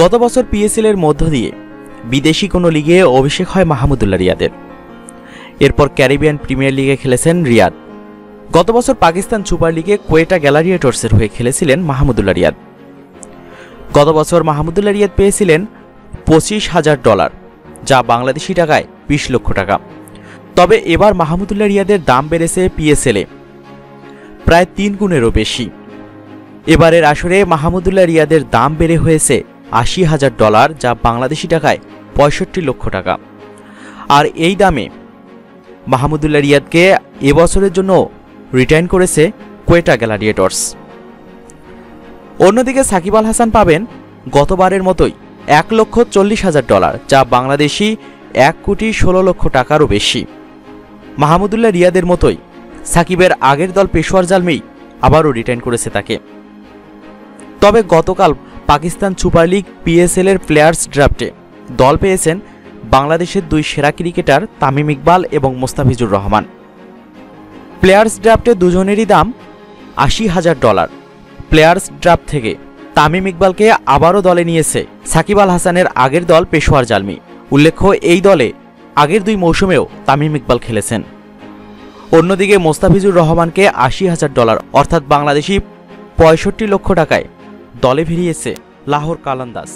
গত বছর পিএসএল এর মধ্য দিয়ে বিদেশি কোনো লিগে অভিষেক হয় মাহমুদুল্লাহ রিয়াদের। এরপর ক্যারিবিয়ান প্রিমিয়ার লিগে খেলেছেন রিয়াদ। গত বছর পাকিস্তান সুপার লিগে কোয়েটা গ্যালারিয়েটর্সের হয়ে খেলেছিলেন মাহমুদুল্লাহ রিয়াদ। গত বছর মাহমুদুল্লাহ রিয়াদ পেয়েছিলেন পঁচিশ হাজার ডলার, যা বাংলাদেশি টাকায় বিশ লক্ষ টাকা। তবে এবার মাহমুদুল্লাহ রিয়াদের দাম বেড়েছে পিএসএলে প্রায় তিন গুণেরও বেশি। এবারের আসরে মাহমুদুল্লাহ রিয়াদের দাম বেড়ে হয়েছে আশি হাজার ডলার যা বাংলাদেশি টাকায় পঁয়ষট্টি লক্ষ টাকা। আর এই দামে মাহমুদুল্লাহ রিয়াদকে এবছরের জন্য রিটার্ন করেছে কোয়েটা গ্যালারিয়েটর্স অন্যদিকে সাকিব আল হাসান পাবেন গতবারের মতোই এক লক্ষ চল্লিশ হাজার ডলার, যা বাংলাদেশি এক কোটি ষোলো লক্ষ টাকারও বেশি। মাহমুদুল্লাহ রিয়াদের মতোই সাকিবের আগের দল পেশোয়ার জালমেই আবারও রিটার্ন করেছে তাকে। তবে গতকাল পাকিস্তান সুপার লিগ পিএসএল এর প্লেয়ার্স ড্রাফটে দল পেয়েছেন বাংলাদেশের দুই সেরা ক্রিকেটার তামিম ইকবাল এবং মোস্তাফিজুর রহমান। প্লেয়ার্স ড্রাফটে দুজনেরই দাম আশি হাজার ডলার। প্লেয়ার্স ড্রাফট থেকে তামিম ইকবালকে আবারও দলে নিয়েছে সাকিব আল হাসানের আগের দল পেশোয়ার জালমি। উল্লেখ্য, এই দলে আগের দুই মৌসুমেও তামিম ইকবাল খেলেছেন। অন্যদিকে মোস্তাফিজুর রহমানকে আশি হাজার ডলার, অর্থাৎ বাংলাদেশি পঁয়ষট্টি লক্ষ টাকায় দলে ভিড়িয়েছে লাহোর কালান্দাস